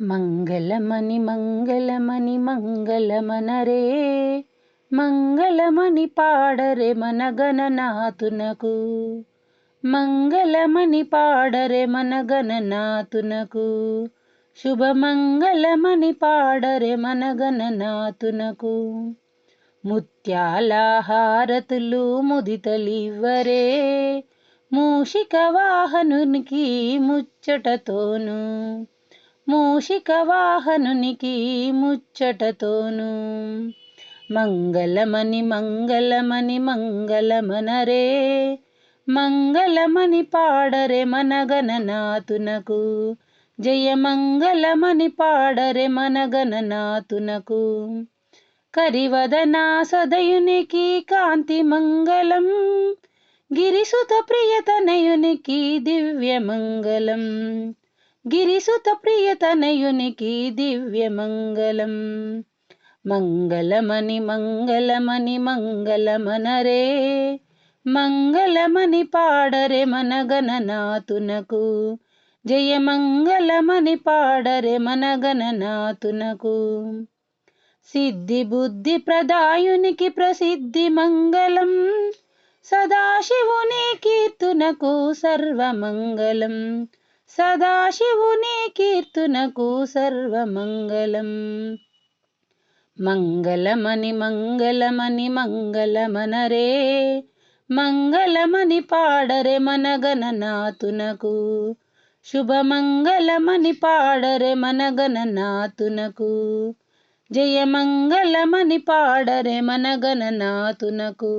మంగళమణి మంగళమణి మంగళమనరే మంగళమణి పాడరే మన గణనాథునకు. మంగళమని పాడరే మన గణనాథునకు. శుభమంగళమని పాడరే మన గణనాథునకు. ముత్యాల హారతులు ముదితలివ్వరే మూషిక వాహనునికి ముచ్చటతోను. మూషిక వాహనునికి ముచ్చటతోను. మంగళమని మంగళమని మంగళమనరే మంగళమని పాడరే మన గణనాథునకు జయ మంగళమని పాడరే మన గణనాథునకు కరివదనా సదయునికి కాంతి మంగళం గిరిసుత ప్రియతనయునికి దివ్య మంగళం గిరిసుత ప్రియతనయునికి దివ్య మంగళం. మంగళమణి మంగళమని మంగళమనరే. మంగళమణి పాడరే మన గణనాథునకు జయ మంగళమణి పాడరే మన గణనాథునకు సిద్ధి బుద్ధి ప్రదాయునికి ప్రసిద్ధి మంగళం. సదాశివుని కీర్తునకు సర్వమంగళం. సదాశివుని కీర్తునకు సర్వమంగళం. మంగళమని మంగళమని మంగళమనరే మంగళమని పాడరే మన గణనాథునకు శుభమంగళమని పాడరే మన గణనాథునకు జయ పాడరే మన గణనాథునకు